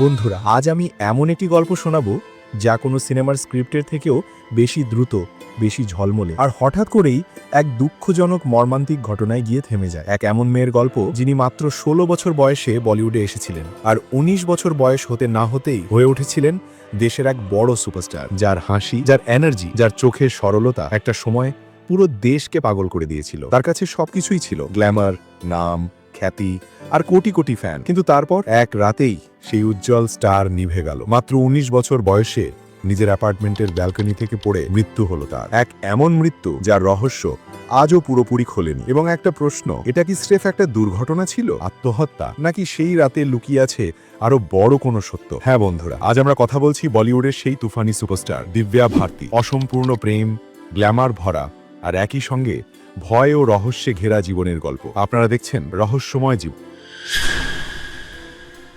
বন্ধুরা, আজ আমি এমন একটি গল্প শোনাবো যা কোনো সিনেমার স্ক্রিপ্টের থেকেও বেশি দ্রুত, বেশি ঝলমলে আর হঠাৎ করেই এক দুঃখজনক মর্মান্তিক ঘটনায় গিয়ে থেমে যায়। এক এমন মেয়ের গল্প যিনি মাত্র ষোলো বছর বয়সে বলিউডে এসেছিলেন আর ১৯ বছর বয়স হতে না হতেই হয়ে উঠেছিলেন দেশের এক বড় সুপারস্টার, যার হাসি, যার এনার্জি, যার চোখের সরলতা একটা সময় পুরো দেশকে পাগল করে দিয়েছিল। তার কাছে সবকিছুই ছিল, গ্ল্যামার, নাম, খ্যাতি আর কোটি কোটি ফ্যান কিন্তু তারপর এক রাতেই সেই উজ্জ্বল স্টার নিভে গেল। মাত্র ১৯ বছর বয়সে নিজের অ্যাপার্টমেন্টের ব্যালকনি থেকে পড়ে মৃত্যু হলো তার। এক এমন মৃত্যু যার রহস্য আজও পুরোপুরি খোলেনি। এবং একটা প্রশ্ন, এটা কি স্রেফ একটা দুর্ঘটনা ছিল? আত্মহত্যা? নাকি সেই রাতে লুকিয়ে আছে আরও বড় কোনো সত্য? হ্যাঁ বন্ধুরা, আজ আমরা কথা বলছি বলিউডের সেই তুফানি সুপারস্টার দিব্যা ভারতী। অসম্পূর্ণ প্রেম গ্ল্যামার ভরা, আর একই সঙ্গে ভয় ও রহস্যে ঘেরা জীবনের গল্প। আপনারা দেখছেন রহস্যময় জীবন।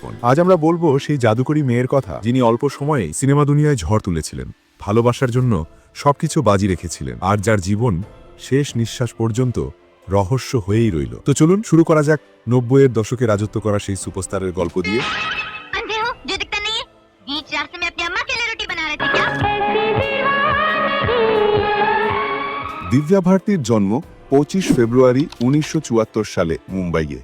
জীবন আজ আমরা বলব সেই জাদুকরী মেয়ের কথা যিনি অল্প সময়ে সিনেমা দুনিয়ায় ঝড় তুলেছিলেন ভালোবাসার জন্য সবকিছু বাজি রেখেছিলেন আর যার জীবন শেষ নিঃশ্বাস পর্যন্ত রহস্য হয়েই রইল। তো চলুন শুরু করা যাক নব্বই এর দশকে রাজত্ব করা সেই সুপারস্টারের গল্প দিয়ে। দিব্যা ভারতীর জন্ম পঁচিশ ফেব্রুয়ারি উনিশশো চুয়াত্তর সালে মুম্বাইয়ে।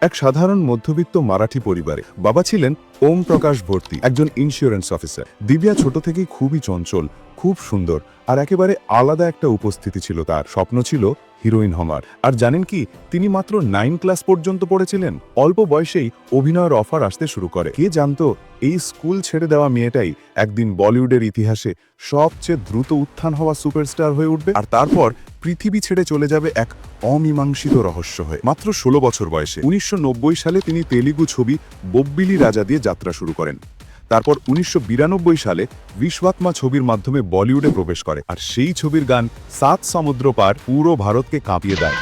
এক সাধারণ মধ্যবিত্ত মারাঠি পরিবারে। বাবা ছিলেন ওম প্রকাশ ভর্তি, একজন ইন্স্যুরেন্স অফিসার দিব্যা ছোট থেকেই খুবই চঞ্চল খুব সুন্দর আর একেবারে আলাদা একটা উপস্থিতি ছিল তার। স্বপ্ন ছিল হিরোইন হমার আর জানেন কি, তিনি মাত্র নাইন ক্লাস পর্যন্ত পড়েছিলেন। অল্প বয়সেই অভিনয়ের অফার আসতে শুরু করে। কে জানতো, এই স্কুল ছেড়ে দেওয়া মেয়েটাই একদিন বলিউডের ইতিহাসে সবচেয়ে দ্রুত উত্থান হওয়া সুপারস্টার হয়ে উঠবে আর তারপর পৃথিবী ছেড়ে চলে যাবে এক অমীমাংসিত রহস্য হয়ে। মাত্র ষোলো বছর বয়সে। উনিশশো নব্বই সালে তিনি তেলুগু ছবি বব্বিলি রাজা দিয়ে যাত্রা শুরু করেন। তারপর উনিশশো সালে বিশ্বআত্মা ছবির মাধ্যমে বলিউডে প্রবেশ করে, আর সেই ছবির গান সাত সমুদ্র পার পুরো ভারতকে কাঁপিয়ে দেয়।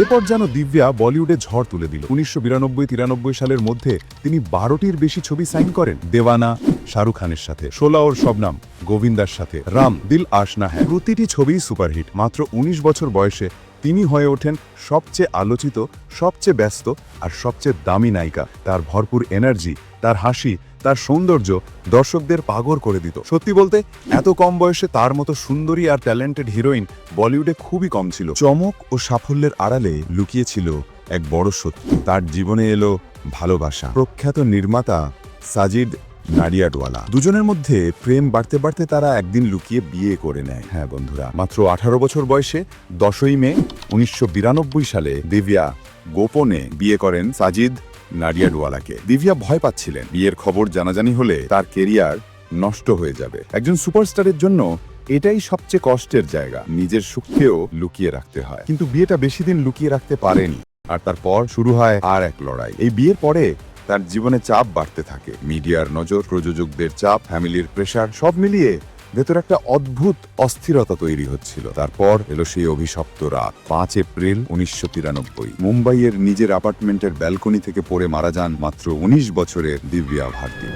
এরপর যেন দিব্যা বলিউডে ঝড় তুলে দিল। উনিশশো বিরানব্বই তিরানব্বই সালের মধ্যে তিনি বারোটির বেশি ছবি সাইন করেন, দেওয়ানা, শাহরুখ খানের সাথে শোলা সোলাওর শবনাম, গোবিন্দার সাথে, রাম, দিল আশনা হ্যাঁ প্রতিটি ছবি সুপারহিট, মাত্র ১৯ বছর বয়সে তিনি হয়ে ওঠেন সবচেয়ে আলোচিত, সবচেয়ে ব্যস্ত আর সবচেয়ে দামি নায়িকা। তার ভরপুর এনার্জি, তার হাসি, তার সৌন্দর্য দর্শকদের পাগর করে দিত। সত্যি বলতে, এত কম বয়সে তার মতো সুন্দরী আর ট্যালেন্টেড হিরোইন বলিউডে খুবই কম ছিল। চমক ও সাফল্যের আড়ালে লুকিয়েছিল এক বড় সত্য। তার জীবনে এলো ভালোবাসা। প্রখ্যাত নির্মাতা সাজিদ নারিয়াটওয়ালা দুজনের মধ্যে প্রেম বাড়তে বাড়তে তারা একদিন লুকিয়ে বিয়ে করে নেয়। হ্যাঁ বন্ধুরা, মাত্র আঠারো বছর বয়সে দশই মে উনিশশো বিরানব্বই সালে দিব্যা গোপনে বিয়ে করেন সাজিদ নারিয়াডওয়ালাকে দিব্যা ভয় পাচ্ছিলেন। বিয়ের খবর জানাজানি হলে তার কেরিয়ার নষ্ট হয়ে যাবে। একজন সুপারস্টারের জন্য এটাই সবচেয়ে কষ্টের জায়গা, নিজের সুখকেও লুকিয়ে রাখতে হয়। কিন্তু বিয়েটা বেশি দিন লুকিয়ে রাখতে পারেনি। আর তারপর শুরু হয় আর এক লড়াই। এই বিয়ের পরে তার জীবনে চাপ বাড়তে থাকে। মিডিয়ার নজর, প্রযোজকদের চাপ, ফ্যামিলির প্রেশার, সব মিলিয়ে ভেতর একটা অদ্ভুত অস্থিরতা তৈরি হচ্ছিল। তারপর এলো সেই অভিশপ্ত রাত, পাঁচ এপ্রিল উনিশশো তিরানব্বই। মুম্বাইয়ের নিজের অ্যাপার্টমেন্টের ব্যালকনি থেকে পড়ে মারা যান মাত্র উনিশ বছরের দিব্যা ভারতী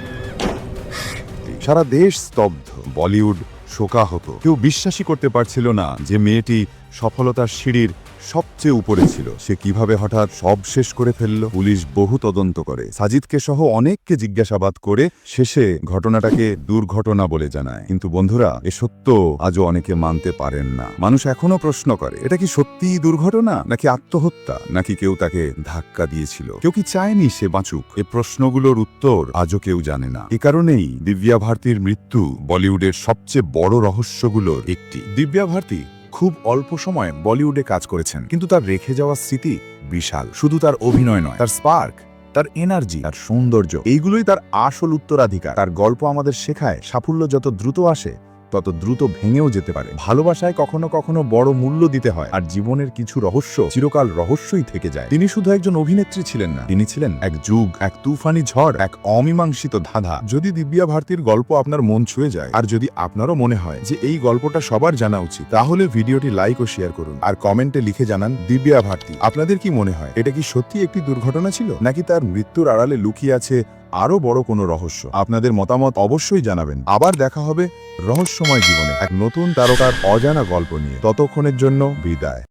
সারা দেশ স্তব্ধ, বলিউড শোকাহত। কেউ বিশ্বাসই করতে পারছিল না যে মেয়েটি সফলতার সিঁড়ির সবচেয়ে উপরে ছিল। সে কীভাবে হঠাৎ সব শেষ করে ফেলল? পুলিশ বহু তদন্ত করে। সাজিদকে সহ অনেককে জিজ্ঞাসাবাদ করে শেষে ঘটনাটাকে দুর্ঘটনা বলে জানায়। কিন্তু বন্ধুরা, এ সত্য আজও অনেকে মানতে পারেন না। মানুষ এখনও প্রশ্ন করে, এটা কি সত্যিই দুর্ঘটনা? নাকি আত্মহত্যা? নাকি কেউ তাকে ধাক্কা দিয়েছিল? কেউ কি চায়নি সে বাঁচুক? এ প্রশ্নগুলোর উত্তর আজও কেউ জানে না। এ কারণেই দিব্যা ভারতীর মৃত্যু বলিউডের সবচেয়ে বড় রহস্যগুলোর একটি। দিব্যা ভারতী খুব অল্প সময় বলিউডে কাজ করেছেন। কিন্তু তার রেখে যাওয়া স্মৃতি বিশাল। শুধু তার অভিনয় নয়, তার স্পার্ক, তার এনার্জি, তার সৌন্দর্য, এইগুলোই তার আসল উত্তরাধিকার। তার গল্প আমাদের শেখায় সাফল্য যত দ্রুত আসে তত দ্রুত ভেঙেও যেতে পারে। ভালোবাসায় কখনো কখনো বড় মূল্য দিতে হয়, আর জীবনের কিছু রহস্য চিরকাল রহস্যই থেকে যায়। তিনি শুধু একজন অভিনেত্রী ছিলেন না, তিনি ছিলেন এক যুগ, এক তুফানি ঝড়, এক অমীমাংসিত ধাঁধা। যদি দিব্যা ভারতীর গল্প আপনার মন ছুঁয়ে যায়, আর যদি আপনারও মনে হয় যে এই গল্পটা সবার জানা উচিত, তাহলে ভিডিওটি লাইক ও শেয়ার করুন, আর কমেন্টে লিখে জানান, দিব্যা ভারতী, আপনাদের কি মনে হয়? এটা কি সত্যি একটি দুর্ঘটনা ছিল? নাকি তার মৃত্যুর আড়ালে লুকিয়ে আছে আরও বড় কোনো রহস্য। আপনাদের মতামত অবশ্যই জানাবেন। আবার দেখা হবে রহস্যময় জীবনে। এক নতুন তারকার অজানা গল্প নিয়ে। ততক্ষণের জন্য বিদায়।